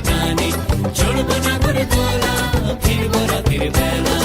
জানি ছোট না করে তোলা ফিরবো রাতের বেলা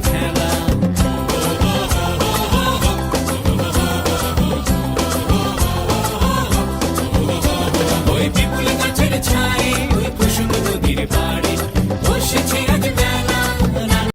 the camera.